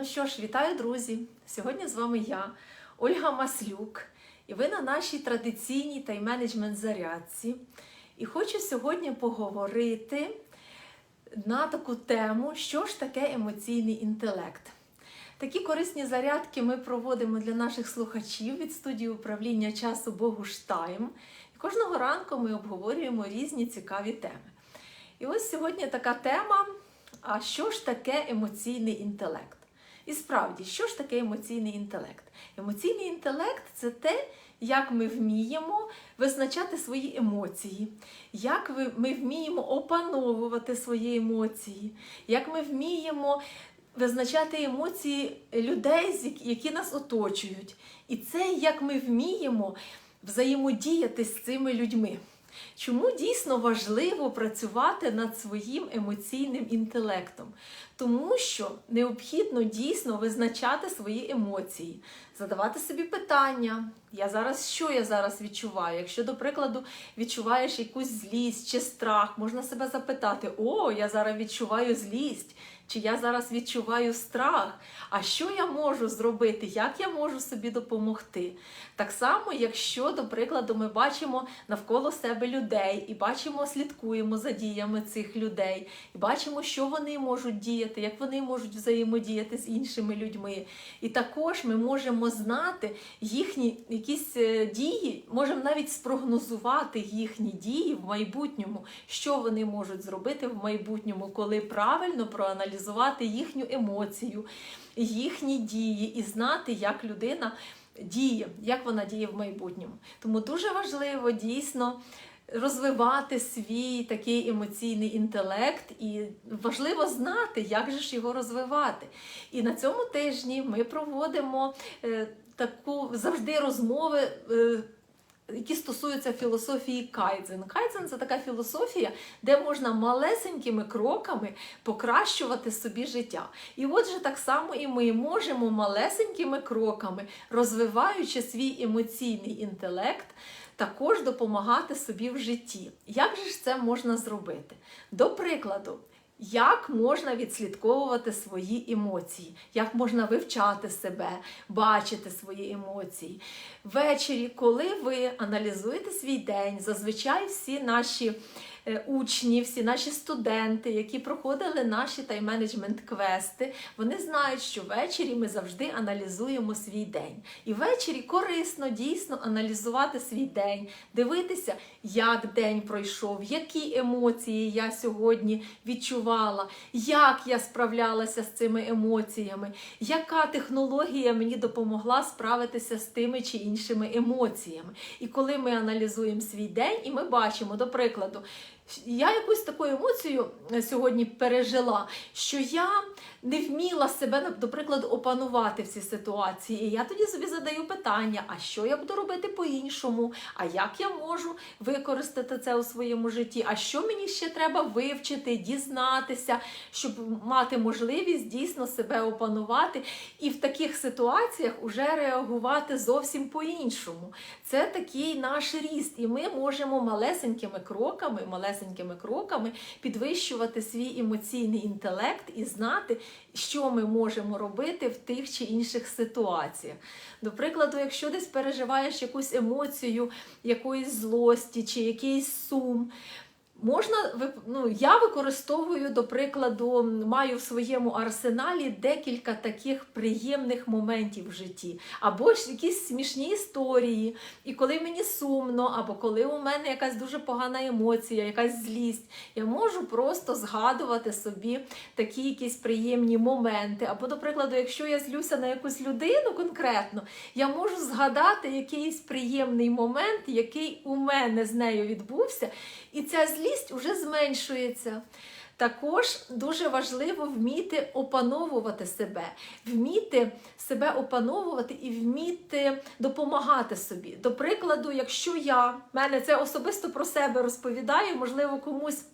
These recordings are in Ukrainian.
Ну що ж, вітаю, друзі! Сьогодні з вами я, Ольга Маслюк, і ви на нашій традиційній тайм-менеджмент зарядці. І хочу сьогодні поговорити на таку тему, що ж таке емоційний інтелект. Такі корисні зарядки ми проводимо для наших слухачів від студії управління часу Богуштайм. І кожного ранку ми обговорюємо різні цікаві теми. І ось сьогодні така тема: а що ж таке емоційний інтелект? І справді, що ж таке емоційний інтелект? Емоційний інтелект це те, як ми вміємо визначати свої емоції, як ми вміємо опановувати свої емоції, як ми вміємо визначати емоції людей, які нас оточують. І це як ми вміємо взаємодіяти з цими людьми. Чому дійсно важливо працювати над своїм емоційним інтелектом? Тому що необхідно дійсно визначати свої емоції, задавати собі питання. Я зараз що я зараз відчуваю? Якщо, до прикладу, відчуваєш якусь злість чи страх, можна себе запитати: О, я зараз відчуваю злість, чи я зараз відчуваю страх. А що я можу зробити? Як я можу собі допомогти? Так само, якщо, до прикладу, ми бачимо навколо себе людей і бачимо, слідкуємо за діями цих людей, і бачимо, що вони можуть діяти, як вони можуть взаємодіяти з іншими людьми. І також ми можемо знати їхні якісь е, дії, можемо навіть спрогнозувати їхні дії в майбутньому, що вони можуть зробити в майбутньому, коли правильно проаналізувати їхню емоцію, їхні дії і знати, як людина діє, як вона діє в майбутньому. Тому дуже важливо дійсно. Розвивати свій такий емоційний інтелект, і важливо знати, як же ж його розвивати. І на цьому тижні ми проводимо е, таку завжди розмови. Які стосуються філософії Кайдзен. Кайдзен це така філософія, де можна малесенькими кроками покращувати собі життя. І отже, так само і ми можемо малесенькими кроками, розвиваючи свій емоційний інтелект, також допомагати собі в житті. Як же ж це можна зробити? До прикладу. Як можна відслідковувати свої емоції, як можна вивчати себе, бачити свої емоції? Ввечері, коли ви аналізуєте свій день, зазвичай всі наші учні, всі наші студенти, які проходили наші тайм-менеджмент квести, вони знають, що ввечері ми завжди аналізуємо свій день. І ввечері корисно дійсно аналізувати свій день, дивитися, як день пройшов, які емоції я сьогодні відчувала, як я справлялася з цими емоціями, яка технологія мені допомогла справитися з тими чи іншими емоціями. І коли ми аналізуємо свій день, і ми бачимо, до прикладу, я якусь таку емоцію е, сьогодні пережила, що я не вміла себе, до прикладу, опанувати в цій ситуації. І я тоді собі задаю питання: а що я буду робити по-іншому? А як я можу використати це у своєму житті? А що мені ще треба вивчити, дізнатися, щоб мати можливість дійсно себе опанувати і в таких ситуаціях уже реагувати зовсім по-іншому? Це такий наш ріст, і ми можемо малесенькими кроками, малесенькими кроками підвищувати свій емоційний інтелект і знати, що ми можемо робити в тих чи інших ситуаціях. До прикладу, якщо десь переживаєш якусь емоцію, якоїсь злості чи якийсь сум. Можна ну, я використовую, до прикладу, маю в своєму арсеналі декілька таких приємних моментів в житті, або ж якісь смішні історії. І коли мені сумно, або коли у мене якась дуже погана емоція, якась злість, я можу просто згадувати собі такі якісь приємні моменти. Або, до прикладу, якщо я злюся на якусь людину конкретно, я можу згадати якийсь приємний момент, який у мене з нею відбувся, і ця злість вже зменшується. Також дуже важливо вміти опановувати себе, вміти себе опановувати і вміти допомагати собі. До прикладу, якщо я мене це особисто про себе розповідаю, можливо, комусь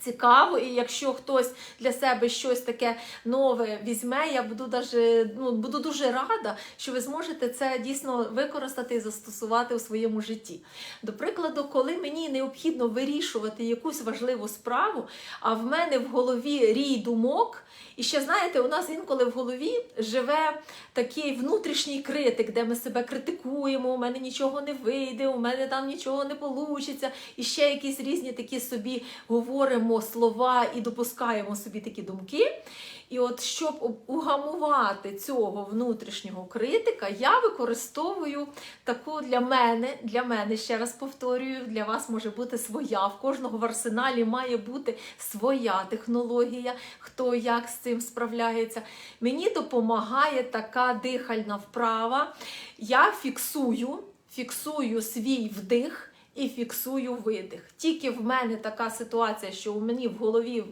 Цікаво, і якщо хтось для себе щось таке нове візьме, я буду даже, ну, буду дуже рада, що ви зможете це дійсно використати і застосувати у своєму житті. До прикладу, коли мені необхідно вирішувати якусь важливу справу, а в мене в голові рій думок, і ще знаєте, у нас інколи в голові живе такий внутрішній критик, де ми себе критикуємо, у мене нічого не вийде, у мене там нічого не вийде, і ще якісь різні такі собі говоримо слова і допускаємо собі такі думки. І от щоб угамувати цього внутрішнього критика, я використовую таку для мене, для мене, ще раз повторюю, для вас може бути своя. В кожного в арсеналі має бути своя технологія, хто як з цим справляється. Мені допомагає така дихальна вправа. Я фіксую, фіксую свій вдих і фіксую видих. Тільки в мене така ситуація, що у мені в голові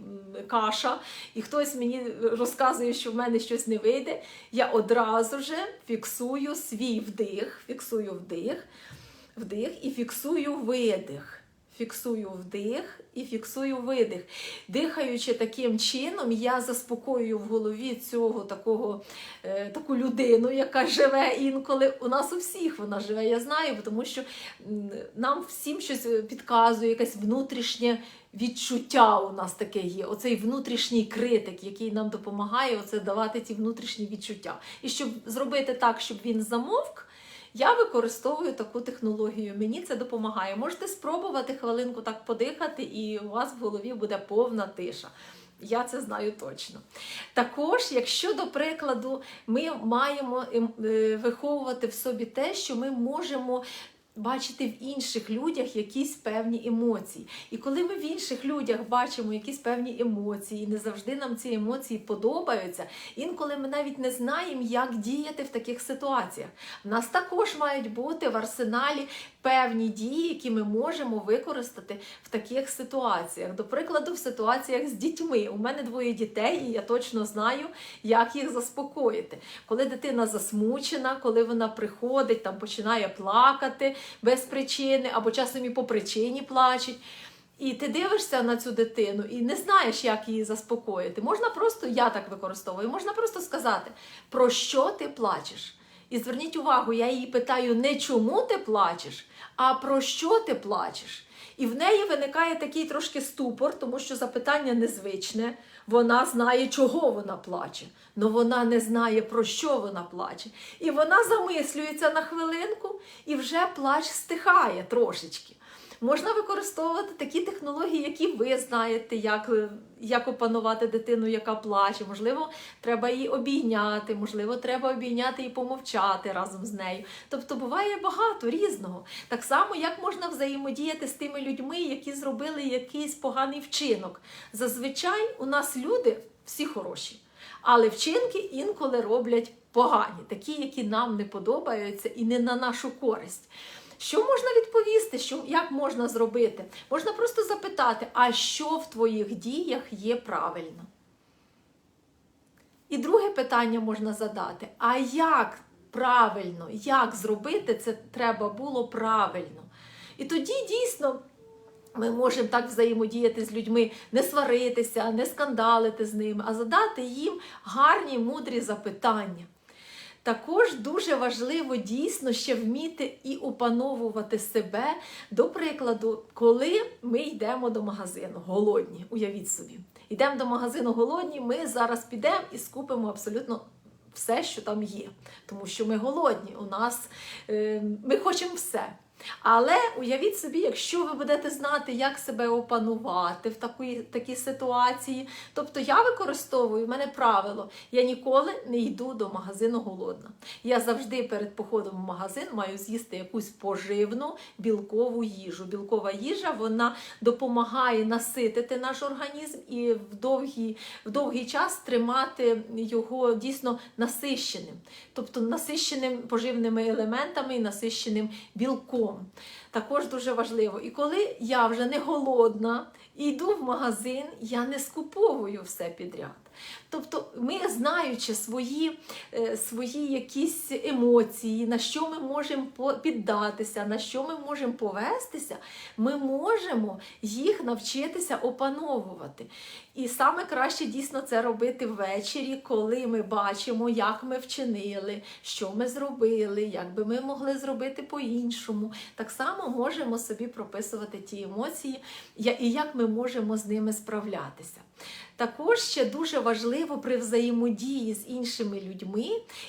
каша, і хтось мені розказує, що в мене щось не вийде. Я одразу же фіксую свій вдих, фіксую вдих, вдих і фіксую видих. Фіксую вдих і фіксую видих. Дихаючи таким чином, я заспокоюю в голові цього такого, е, таку людину, яка живе інколи. У нас у всіх вона живе, я знаю, тому що нам всім щось підказує, якесь внутрішнє відчуття у нас таке є. Оцей внутрішній критик, який нам допомагає оце давати ці внутрішні відчуття. І щоб зробити так, щоб він замовк. Я використовую таку технологію. Мені це допомагає. Можете спробувати хвилинку так подихати, і у вас в голові буде повна тиша. Я це знаю точно. Також, якщо, до прикладу, ми маємо ем, е, виховувати в собі те, що ми можемо. Бачити в інших людях якісь певні емоції. І коли ми в інших людях бачимо якісь певні емоції, і не завжди нам ці емоції подобаються, інколи ми навіть не знаємо, як діяти в таких ситуаціях. У нас також мають бути в арсеналі певні дії, які ми можемо використати в таких ситуаціях. До прикладу, в ситуаціях з дітьми. У мене двоє дітей, і я точно знаю, як їх заспокоїти. Коли дитина засмучена, коли вона приходить, там починає плакати без причини, або часом і по причині плачуть. І ти дивишся на цю дитину і не знаєш, як її заспокоїти. Можна просто, я так використовую, можна просто сказати, про що ти плачеш. І зверніть увагу, я її питаю не чому ти плачеш, а про що ти плачеш. І в неї виникає такий трошки ступор, тому що запитання незвичне. Вона знає, чого вона плаче, але вона не знає, про що вона плаче. І вона замислюється на хвилинку, і вже плач стихає трошечки. Можна використовувати такі технології, які ви знаєте, як, як опанувати дитину, яка плаче. Можливо, треба її обійняти, можливо, треба обійняти і помовчати разом з нею. Тобто буває багато різного. Так само, як можна взаємодіяти з тими людьми, які зробили якийсь поганий вчинок. Зазвичай у нас люди всі хороші, але вчинки інколи роблять погані, такі, які нам не подобаються і не на нашу користь. Що можна відповісти? Що, Як можна зробити? Можна просто запитати, а що в твоїх діях є правильно? І друге питання можна задати: а як правильно, як зробити це треба було правильно? І тоді дійсно. Ми можемо так взаємодіяти з людьми, не сваритися, не скандалити з ними, а задати їм гарні, мудрі запитання. Також дуже важливо дійсно ще вміти і опановувати себе. До прикладу, коли ми йдемо до магазину, голодні, уявіть собі, йдемо до магазину голодні, ми зараз підемо і скупимо абсолютно. Все, що там є, тому що ми голодні. У нас е, ми хочемо все. Але уявіть собі, якщо ви будете знати, як себе опанувати в такій, такій ситуації. Тобто я використовую в мене правило: я ніколи не йду до магазину голодна. Я завжди перед походом в магазин маю з'їсти якусь поживну білкову їжу. Білкова їжа вона допомагає наситити наш організм і в довгий, в довгий час тримати його дійсно насищеним, тобто насищеним поживними елементами і насищеним білком. Також дуже важливо. І коли я вже не голодна і йду в магазин, я не скуповую все підряд. Тобто, ми, знаючи свої, е, свої якісь емоції, на що ми можемо піддатися, на що ми можемо повестися, ми можемо їх навчитися опановувати. І саме краще дійсно це робити ввечері, коли ми бачимо, як ми вчинили, що ми зробили, як би ми могли зробити по-іншому. Так само можемо собі прописувати ті емоції, і як ми можемо з ними справлятися. Також ще дуже важливо при взаємодії з іншими людьми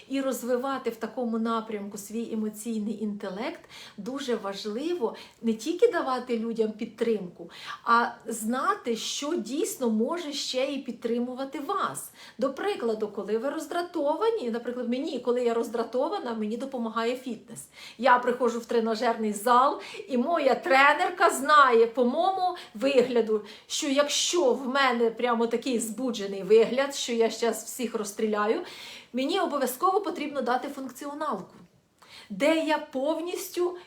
і розвивати в такому напрямку свій емоційний інтелект. Дуже важливо не тільки давати людям підтримку, а знати, що дійсно може ще і підтримувати вас. До прикладу, коли ви роздратовані, наприклад, мені, коли я роздратована, мені допомагає фітнес. Я приходжу в тренажерний зал, і моя тренерка знає по моєму вигляду, що якщо в мене прямо такий збуджений вигляд, що я зараз всіх розстріляю, мені обов'язково потрібно дати функціоналку. Де я повністю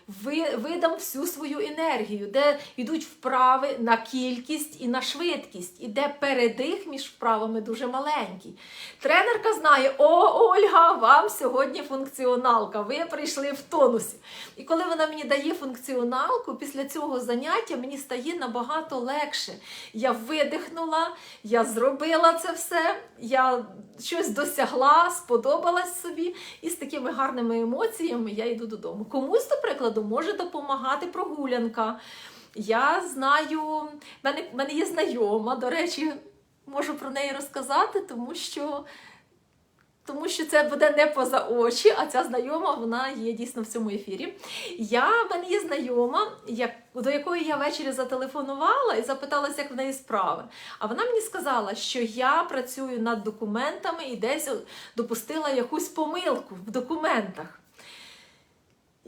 видам всю свою енергію, де йдуть вправи на кількість і на швидкість, і де передих між вправами дуже маленький. Тренерка знає: о, Ольга, вам сьогодні функціоналка, ви прийшли в тонусі. І коли вона мені дає функціоналку, після цього заняття мені стає набагато легше. Я видихнула, я зробила це все, я щось досягла, сподобалась собі, і з такими гарними емоціями я йду додому. Комусь, до прикладу, може допомагати прогулянка. Я знаю, в мене, мене є знайома, до речі, можу про неї розказати, тому що. Тому що це буде не поза очі, а ця знайома вона є дійсно в цьому ефірі. Я в мене є знайома, як, до якої я ввечері зателефонувала і запиталася, як в неї справи. А вона мені сказала, що я працюю над документами і десь допустила якусь помилку в документах.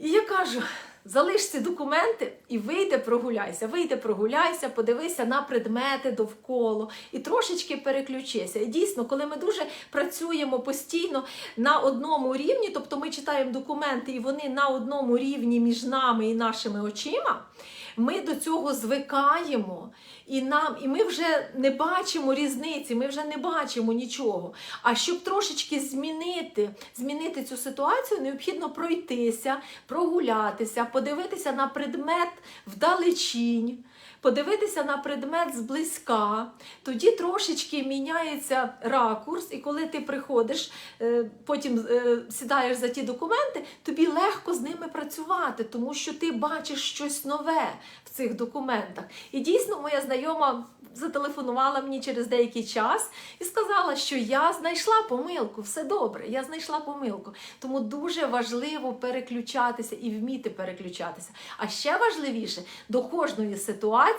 І я кажу: залиш ці документи і вийди прогуляйся. Вийди прогуляйся, подивися на предмети довкола і трошечки переключися. І дійсно, коли ми дуже працюємо постійно на одному рівні, тобто ми читаємо документи, і вони на одному рівні між нами і нашими очима. Ми до цього звикаємо, і нам, і ми вже не бачимо різниці, ми вже не бачимо нічого. А щоб трошечки змінити, змінити цю ситуацію, необхідно пройтися, прогулятися, подивитися на предмет вдалечінь. Подивитися на предмет зблизька, тоді трошечки міняється ракурс, і коли ти приходиш, е, потім е, сідаєш за ті документи, тобі легко з ними працювати, тому що ти бачиш щось нове в цих документах. І дійсно, моя знайома зателефонувала мені через деякий час і сказала, що я знайшла помилку, все добре, я знайшла помилку. Тому дуже важливо переключатися і вміти переключатися. А ще важливіше до кожної ситуації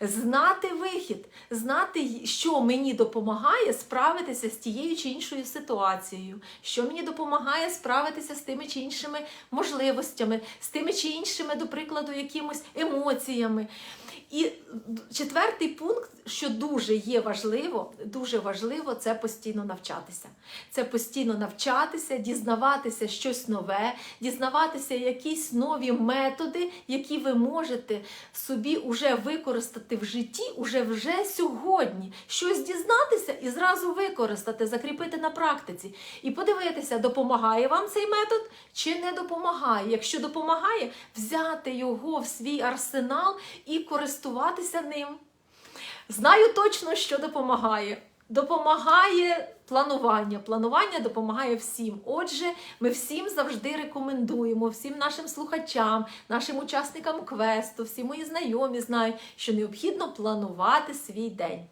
знати вихід, знати, що мені допомагає справитися з тією чи іншою ситуацією, що мені допомагає справитися з тими чи іншими можливостями, з тими чи іншими, до прикладу, якимось емоціями. І четвертий пункт, що дуже є важливо, дуже важливо, це постійно навчатися. Це постійно навчатися, дізнаватися щось нове, дізнаватися якісь нові методи, які ви можете собі уже використати в житті, уже вже сьогодні. Щось дізнатися і зразу використати, закріпити на практиці. І подивитися, допомагає вам цей метод чи не допомагає. Якщо допомагає, взяти його в свій арсенал і користуватися ним. Знаю точно, що допомагає. Допомагає планування. Планування допомагає всім. Отже, ми всім завжди рекомендуємо, всім нашим слухачам, нашим учасникам квесту, всі мої знайомі знають, що необхідно планувати свій день.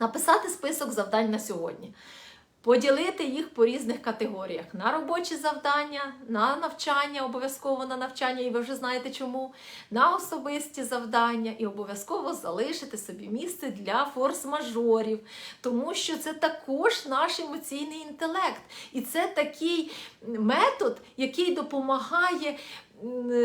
Написати список завдань на сьогодні. Поділити їх по різних категоріях: на робочі завдання, на навчання, обов'язково на навчання, і ви вже знаєте чому, на особисті завдання, і обов'язково залишити собі місце для форс-мажорів, тому що це також наш емоційний інтелект. І це такий метод, який допомагає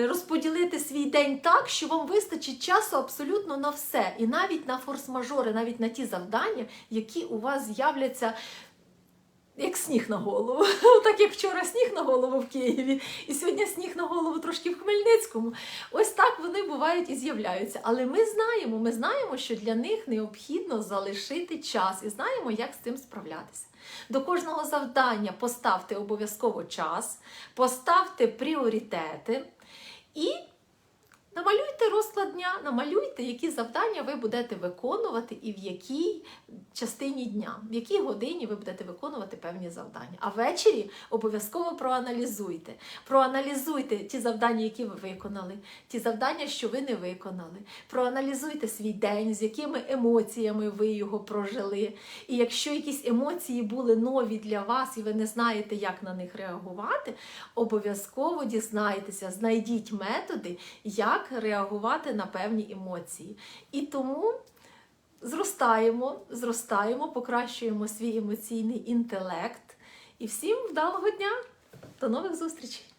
розподілити свій день так, що вам вистачить часу абсолютно на все. І навіть на форс-мажори, навіть на ті завдання, які у вас з'являться як сніг на голову. Так як вчора сніг на голову в Києві, і сьогодні сніг на голову трошки в Хмельницькому. Ось так вони бувають і з'являються. Але ми знаємо, ми знаємо, що для них необхідно залишити час і знаємо, як з цим справлятися. До кожного завдання поставте обов'язково час, поставте пріоритети і намалюйте розклад дня, намалюйте, які завдання ви будете виконувати і в якій частині дня, в якій годині ви будете виконувати певні завдання. А ввечері обов'язково проаналізуйте. Проаналізуйте ті завдання, які ви виконали, ті завдання, що ви не виконали. Проаналізуйте свій день, з якими емоціями ви його прожили. І якщо якісь емоції були нові для вас, і ви не знаєте, як на них реагувати, обов'язково дізнайтеся, знайдіть методи, як реагувати на певні емоції. І тому зростаємо, зростаємо, покращуємо свій емоційний інтелект. І всім вдалого дня! До нових зустрічей!